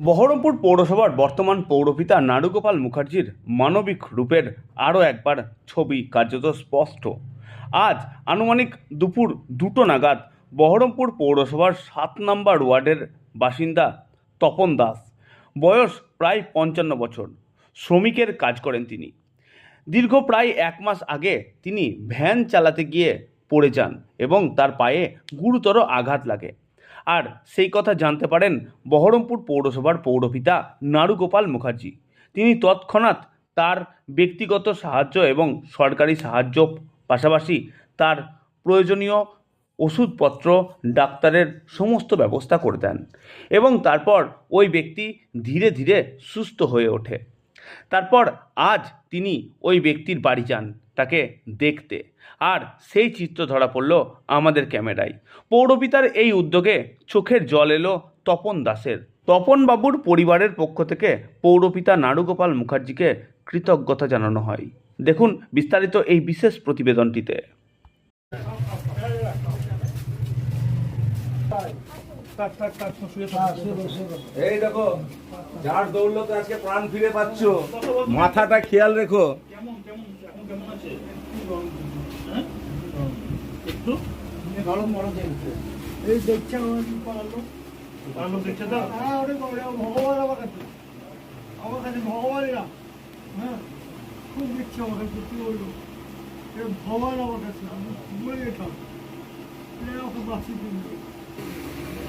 বহরমপুর পৌরসভার বর্তমান পৌরপিতা নারুগোপাল মুখার্জির মানবিক রূপের আরও একবার ছবি কার্যত স্পষ্ট। আজ আনুমানিক দুপুর দুটো নাগাদ বহরমপুর পৌরসভার সাত নম্বর ওয়ার্ডের বাসিন্দা তপন দাস। বয়স প্রায় পঞ্চান্ন বছর। শ্রমিকের কাজ করেন তিনি। দীর্ঘ প্রায় এক মাস আগে তিনি ভ্যান চালাতে গিয়ে পড়ে যান এবং তার পায়ে গুরুতর আঘাত লাগে। আর সেই কথা জানতে পারেন বহরমপুর পৌরসভার পৌরপিতা নারুগোপাল মুখার্জি। তিনি তৎক্ষণাৎ তার ব্যক্তিগত সাহায্য এবং সরকারি সাহায্য পাশাপাশি তার প্রয়োজনীয় ওষুধপত্র, ডাক্তারের সমস্ত ব্যবস্থা করে দেন এবং তারপর ওই ব্যক্তি ধীরে ধীরে সুস্থ হয়ে ওঠে। তারপর আজ তিনি ওই ব্যক্তির বাড়ি যান তাকে দেখতে। আর সেই চিত্র ধরা পড়ল আমাদের ক্যামেরায়। পৌরপিতার এই উদ্যোগে চোখের জল এলো তপন দাসের। তপন বাবুর পরিবারের পক্ষ থেকে পৌরপিতা নারুগোপাল মুখার্জিকে কৃতজ্ঞতা জানানো হয়। দেখুন বিস্তারিত এই বিশেষ প্রতিবেদনটিতে। এই দেখো যার দৌড়লো তো আজকে প্রাণ ফিরে পাচ্ছ। মাথাটা খেয়াল রেখো। এই দেখছে আমার পারল হ্যাঁ ওরে ভগবান আমার কাছে। আমার কাছে ভগবানই না। হ্যাঁ? খুব দেখছে আমার কাছে কি বলব। এ ভগবান আমার কাছে আমি বাঁচিয়ে দিন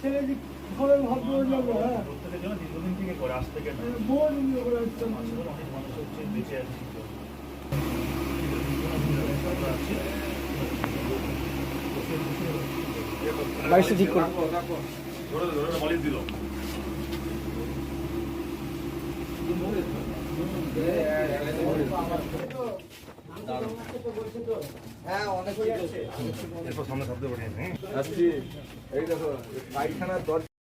ছেলে কি ঘরে হয়ে যাবে হ্যাঁ দীর্ঘদিন থেকে করে আজ থেকে না বোন করে আসছে আজকাল অনেক মানুষ হচ্ছে বেঁচে আছে আমরা আছি বাইশে ঠিক করো। ধরে ধরে মালিক দিল আসছি। এই দেখো পায়খানার দরজা